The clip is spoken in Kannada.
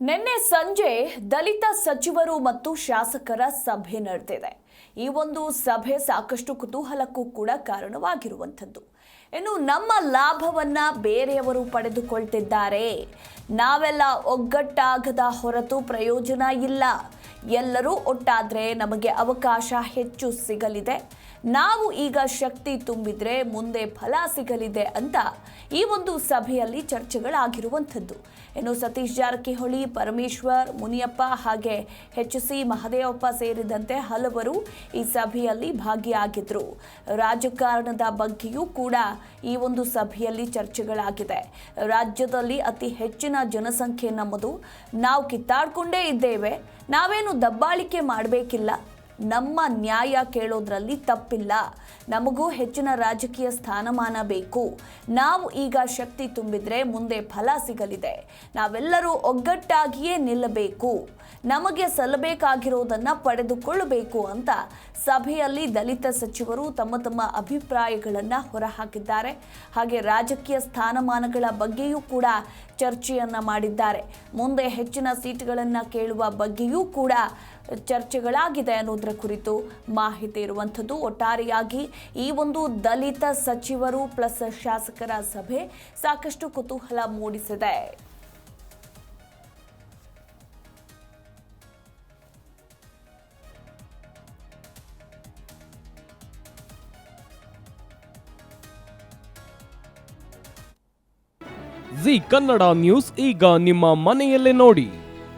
ನಿನ್ನೆ ಸಂಜೆ ದಲಿತ ಸಚಿವರು ಮತ್ತು ಶಾಸಕರ ಸಭೆ ನಡೆದಿದೆ. ಈ ಒಂದು ಸಭೆ ಸಾಕಷ್ಟು ಕುತೂಹಲಕ್ಕೂ ಕೂಡ ಕಾರಣವಾಗಿರುವಂಥದ್ದು. ಇನ್ನು ನಮ್ಮ ಲಾಭವನ್ನ ಬೇರೆಯವರು ಪಡೆದುಕೊಳ್ತಿದ್ದಾರೆ. ನಾವೆಲ್ಲ ಒಗ್ಗಟ್ಟಾಗದ ಹೊರತು ಪ್ರಯೋಜನ ಇಲ್ಲ. ಎಲ್ಲರೂ ಒಟ್ಟಾದರೆ ನಮಗೆ ಅವಕಾಶ ಹೆಚ್ಚು ಸಿಗಲಿದೆ. ನಾವು ಈಗ ಶಕ್ತಿ ತುಂಬಿದ್ರೆ ಮುಂದೆ ಫಲ ಸಿಗಲಿದೆ ಅಂತ ಈ ಒಂದು ಸಭೆಯಲ್ಲಿ ಚರ್ಚೆಗಳಾಗಿರುವಂಥದ್ದು. ಇನ್ನು ಸತೀಶ್ ಜಾರಕಿಹೊಳಿ, ಪರಮೇಶ್ವರ್, ಮುನಿಯಪ್ಪ ಹಾಗೆ ಎಚ್ ಸಿ ಮಹದೇವಪ್ಪ ಸೇರಿದಂತೆ ಹಲವರು ಈ ಸಭೆಯಲ್ಲಿ ಭಾಗಿಯಾಗಿದ್ರು. ರಾಜಕಾರಣದ ಬಗ್ಗೆಯೂ ಕೂಡ ಈ ಒಂದು ಸಭೆಯಲ್ಲಿ ಚರ್ಚೆಗಳಾಗಿದೆ. ರಾಜ್ಯದಲ್ಲಿ ಅತಿ ಹೆಚ್ಚಿನ ಜನಸಂಖ್ಯೆ ನಮ್ಮದು. ನಾವು ಕಿತ್ತಾಡ್ಕೊಂಡೇ ಇದ್ದೇವೆ. ನಾವೇನು ದಬ್ಬಾಳಿಕೆ ಮಾಡಬೇಕಿಲ್ಲ. ನಮ್ಮ ನ್ಯಾಯ ಕೇಳೋದ್ರಲ್ಲಿ ತಪ್ಪಿಲ್ಲ. ನಮಗೂ ಹೆಚ್ಚಿನ ರಾಜಕೀಯ ಸ್ಥಾನಮಾನ ಬೇಕು. ನಾವು ಈಗ ಶಕ್ತಿ ತುಂಬಿದರೆ ಮುಂದೆ ಫಲ ಸಿಗಲಿದೆ. ನಾವೆಲ್ಲರೂ ಒಗ್ಗಟ್ಟಾಗಿಯೇ ನಿಲ್ಲಬೇಕು. ನಮಗೆ ಸಲ್ಲಬೇಕಾಗಿರೋದನ್ನು ಪಡೆದುಕೊಳ್ಳಬೇಕು ಅಂತ ಸಭೆಯಲ್ಲಿ ದಲಿತ ಸಚಿವರು ತಮ್ಮ ತಮ್ಮ ಅಭಿಪ್ರಾಯಗಳನ್ನು ಹೊರಹಾಕಿದ್ದಾರೆ. ಹಾಗೆ ರಾಜಕೀಯ ಸ್ಥಾನಮಾನಗಳ ಬಗ್ಗೆಯೂ ಕೂಡ ಚರ್ಚೆಯನ್ನು ಮಾಡಿದ್ದಾರೆ. ಮುಂದೆ ಹೆಚ್ಚಿನ ಸೀಟುಗಳನ್ನು ಕೇಳುವ ಬಗ್ಗೆಯೂ ಕೂಡ ಚರ್ಚೆಗಳಾಗಿದೆ ಅನ್ನೋದರ ಕುರಿತು ಮಾಹಿತಿ ಇರುವಂಥದ್ದು. ಒಟ್ಟಾರೆಯಾಗಿ ಈ ಒಂದು ದಲಿತ ಸಚಿವರು ಪ್ಲಸ್ ಶಾಸಕರ ಸಭೆ ಸಾಕಷ್ಟು ಕುತೂಹಲ ಮೂಡಿಸಿದೆ. ಜಿ ಕನ್ನಡ ನ್ಯೂಸ್ ಈಗ ನಿಮ್ಮ ಮನೆಯಲ್ಲೇ ನೋಡಿ.